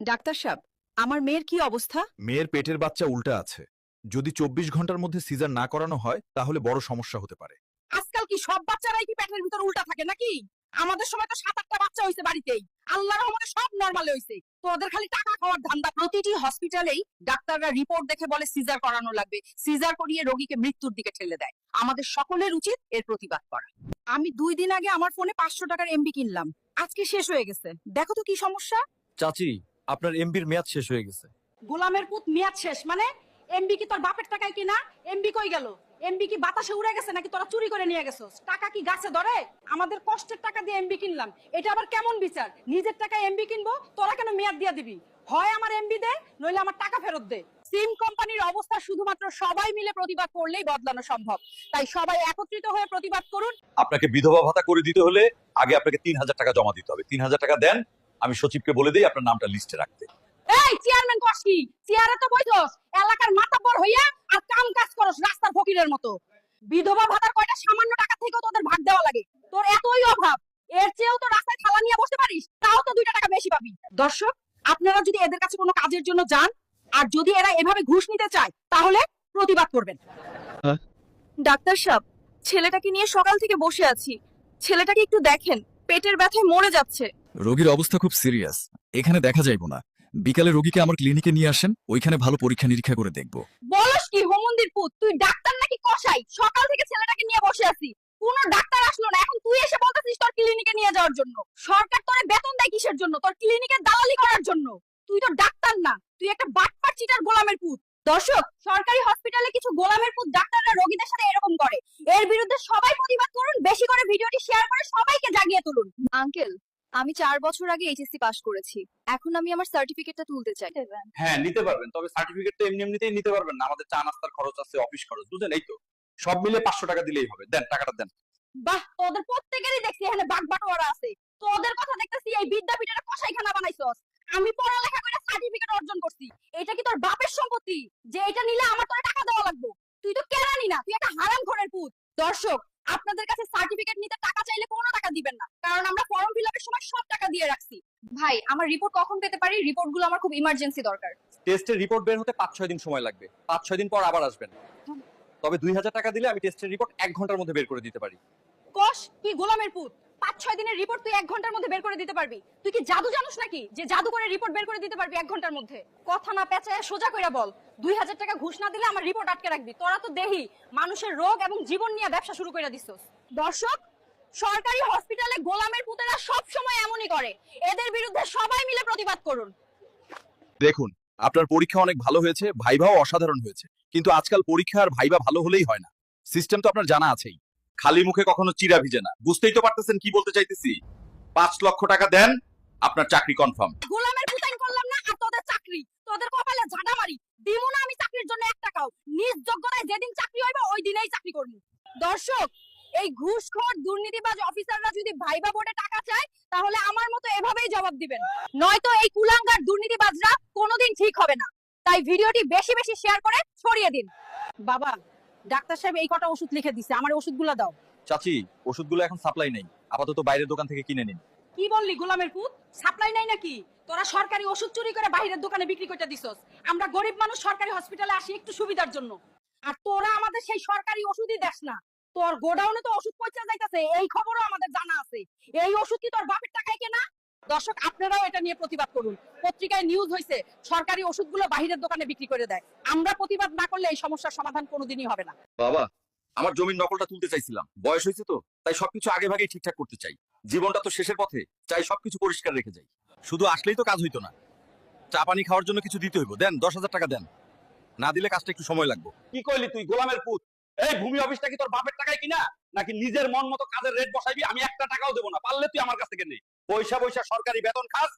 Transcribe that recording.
Doctor সাহেব আমার মেয়ের কি অবস্থা? মেয়ের পেটের বাচ্চা উল্টা আছে। যদি চব্বিশ ঘণ্টার মধ্যে সিজার না করানো হয় তাহলে বড় সমস্যা হতে পারে। আজকাল কি সব বাচ্চারাই কি পেটের ভিতর উল্টা থাকে নাকি? আমাদের সময় তো সাত আটটা বাচ্চা হয়েছে বাড়িতেই। আল্লাহর রহমতে সব নরমালে হয়েছে তোদের খালি টাকা খাওয়ার ধান্দা। প্রতিটি হসপিটালেই ডাক্তাররা রিপোর্ট দেখে বলে সিজার করানো লাগবে। সিজার করিয়ে রোগীকে মৃত্যুর দিকে ঠেলে দেয়। আমাদের সকলের উচিত এর প্রতিবাদ করা। আমি দুই দিন আগে আমার ফোনে পাঁচশো টাকার এমবি কিনলাম। আজকে শেষ হয়ে গেছে। দেখো তো কি সমস্যা। চাচি আপনার এমবির মেয়াদ শেষ হয়ে গেছে। গোলামের পুত মেয়াদ শেষ মানে এমবি কি তোর বাপের টাকায় কিনা? এমবি কই গেল? এমবি কি বাতাসে উড়ে গেছে নাকি তোরা চুরি করে নিয়ে গেছস? টাকা কি গাছে ধরে? আমাদের কষ্টের টাকা দিয়ে এমবি কিনলাম। এটা আবার কেমন বিচার? নিজের টাকায় এমবি কিনবো তোরা কেন মেয়াদ দিয়ে দিবি? হয় আমার এমবি দে নইলে আমার টাকা ফেরত দে। সিম কোম্পানির অবস্থা শুধুমাত্র সবাই মিলে প্রতিবাদ করলেই বদলানো সম্ভব। তাই সবাই একত্রিত হয়ে প্রতিবাদ করুন। আপনাকে বিধবা ভাতা করে দিতে হলে আগে আপনাকে তিন হাজার টাকা জমা দিতে হবে। তিন হাজার টাকা দেন আমি সচিবকে বলে দিই আপনার নামটা লিস্টে রাখতে। এই চেয়ারম্যান কস কি চেয়ারে তো বইছস এলাকার মাতাব্বর হইয়া আর কাম কাজ করস রাস্তার ফকিরের মতো। বিধবা ভাতার কয়টা সামান্য টাকা থেকেও তোদের ভাগ দেওয়া লাগে। তোর এতই অভাব এর চেয়েও তো রাস্তায় থালা নিয়ে বসতে পারিস তাও তো দুইটা টাকা বেশি পাবি। দর্শক আপনারা যদি এদের কাছে কোনো কাজের জন্য যান আর যদি এরা এভাবে ঘুষ নিতে চায় তাহলে প্রতিবাদ করবেন। ডাক্তার সাহেব ছেলেটাকে নিয়ে সকাল থেকে বসে আছি। ছেলেটাকে একটু দেখেন পেটের ব্যথায় মরে যাচ্ছে। রোগীর অবস্থা খুব সিরিয়াস। এখানে দেখা যাইব না। বিকালে রোগীকে আমার ক্লিনিকে নিয়ে আসেন ওইখানে ভালো পরীক্ষা নিরীক্ষা করে দেখব। বলস কি হোমন্দির পুত তুই ডাক্তার নাকি কসাই? সকাল থেকে ছেলেটাকে নিয়ে বসে আছি। কোনো ডাক্তার আসলো না এখন তুই এসে বলতেছিস তোর ক্লিনিকে নিয়ে যাওয়ার জন্য। সরকার তোরে বেতন দেয় কিসের জন্য? তোর ক্লিনিকে দালালি করার জন্য। তুই তো ডাক্তার না তুই একটা বাটপার চিটার গোলামের পুত। দর্শক সরকারি হসপিটালে কিছু গোলামের পুত ডাক্তাররা রোগীদের সাথে এরকম করে। এর বিরুদ্ধে সবাই প্রতিবাদ করুন বেশি করে ভিডিওটি শেয়ার করে সবাইকে জাগিয়ে তুলুন। আঙ্কেল আমি চার বছর আগে এইচএসসি পাশ করেছি। এখন আমি আমার সার্টিফিকেটটা তুলতে চাই। হ্যাঁ নিতে পারবেন। তবে সার্টিফিকেট তো এমনি এমনিতেই নিতে পারবেন না। আমাদের চা নাস্তার খরচ আছে অফিস খরচ বুঝলেন? এই তো। সব মিলে পাঁচশো টাকা দিলেই হবে। দেন টাকাটা দেন। বাহ! তোদের প্রত্যেকেরই দেখছি এখানে বাগ বাটোয়ারা আছে। তোদের কথা দেখতেছি এই বিদ্যাপীঠের কসাইখানা বানাইছস আমি পড়ালেখা করে সার্টিফিকেট অর্জন করছি। এটা কি তোর বাপের সম্পত্তি? যে এটা নিলে আমার তোর টাকা দেওয়া লাগবে। তুই তো কেরানি না তুই একটা হারাম ঘরের পুত। দর্শক ভাই আমার রিপোর্ট কখন পেতে পারি? রিপোর্টগুলো আমার খুব ইমার্জেন্সি দরকার। টেস্টের রিপোর্ট বের হতে পাঁচ ছয় দিন সময় লাগবে। পাঁচ ছয় দিন পর আবার আসবেন। তবে দুই হাজার টাকা দিলে আমি টেস্টের রিপোর্ট এক ঘণ্টার মধ্যে বের করে দিতে পারি। কষ কি গোলামের পুত। পাঁচ ছয় দিনের রিপোর্ট তুই এক ঘণ্টার মধ্যে বের করে দিতে পারবি। তুই কি জাদু জানোস নাকি? যে জাদু করে রিপোর্ট বের করে দিতে পারবি এক ঘণ্টার মধ্যে। কথা না পেঁচায় সোজা কইরা বল। দুই হাজার টাকা ঘুষ না দিলে আমার রিপোর্ট আটকে রাখবি। তোরা তো দেহি। মানুষের রোগ এবং জীবন নিয়ে ব্যবসা শুরু করে দিছস। দর্শক সরকারি হসপিটালে গোলামের পুতেরা সব সময় এমনই করে। এদের বিরুদ্ধে সবাই মিলে প্রতিবাদ করুন। দেখুন আপনার পরীক্ষা অনেক ভালো হয়েছে ভাইভাও অসাধারণ হয়েছে কিন্তু আজকাল পরীক্ষা আর ভাইবা ভালো হলেই হয় না। সিস্টেম তো আপনার জানা আছেই। খালি মুখে কখনো চিরা ভিজে না। বুঝতেই তো পারতেছেন কি বলতে চাইতেছি? পাঁচ লক্ষ টাকা দেন আপনার চাকরি কনফার্ম গোলামের পুতাইন করলাম না আর তোদের চাকরি। তোদের কপালে ঝাঁটা মারি দিমু না আমি চাকরির জন্য এক টাকাও। নিজ যোগ্যতায় যেদিন চাকরি হইবে ওই দিনেই চাকরি করব। দর্শক দুর্নীতিবাজ অফিসাররা যদি ভাইবা বোর্ডে টাকা চায় তাহলে আমার মতো এভাবেই জবাব দিবেন। নয়তো এই কুলাঙ্গার দুর্নীতিবাজরা কোনোদিন ঠিক হবে না। তাই ভিডিওটি বেশি বেশি শেয়ার করে ছড়িয়ে দিন। বাবা ডাক্তার সাহেব এই কটা ওষুধ লিখে দিছে আমার ওষুধগুলো দাও। চাচি ওষুধগুলো এখন সাপ্লাই নেই। আপাতত বাইরের দোকান থেকে কিনে নিন। কি বললি গোলামের পুত? সাপ্লাই নাই নাকি? তোরা সরকারি ওষুধ চুরি করে বাইরের দোকানে বিক্রি করতে দিছস। আমরা গরিব মানুষ সরকারি হসপিটালে আসি একটু সুবিধার জন্য। আর তোরা আমাদের সেই সরকারি ওষুধই দেস না। তোর গোডাউনে তো ওষুধ পৌঁছে যাইতাছে এই খবরও আমাদের জানা আছে। এই ওষুধ কি তোর বাপের টাকায় কেনা? দর্শক আপনারাও এটা নিয়ে প্রতিবাদ করুন। পত্রিকায় নিউজ হয়েছে সরকারি ওষুধগুলো বাইরের দোকানে বিক্রি করে দেয়। আমরা প্রতিবাদ না করলে এই সমস্যার সমাধান কোনোদিনই হবে না। বাবা আমার জমির নকলটা তুলতে চাইছিলাম। বয়স হয়েছে তো তাই সবকিছু আগে ভাগেই ঠিকঠাক করতে চাই। জীবনটা তো শেষের পথে চাই সবকিছু পরিষ্কার রেখে যাই। শুধু আসলেই তো কাজ হইতো না। চা পানি খাওয়ার জন্য কিছু দিতে হইব। দেন দশ হাজার টাকা দেন। না দিলে কাজটা একটু সময় লাগবে। কি কইলি তুই গোলামের পুত? এই ভূমি অফিসটা কি তোর বাপের টাকায় কিনা? নাকি নিজের মন মতো কাজের রেট বসাইবি? আমি একটা টাকাও দেবো না। পারলে তুই আমার কাছ থেকে নে। পয়সা পয়সা সরকারি বেতন খাস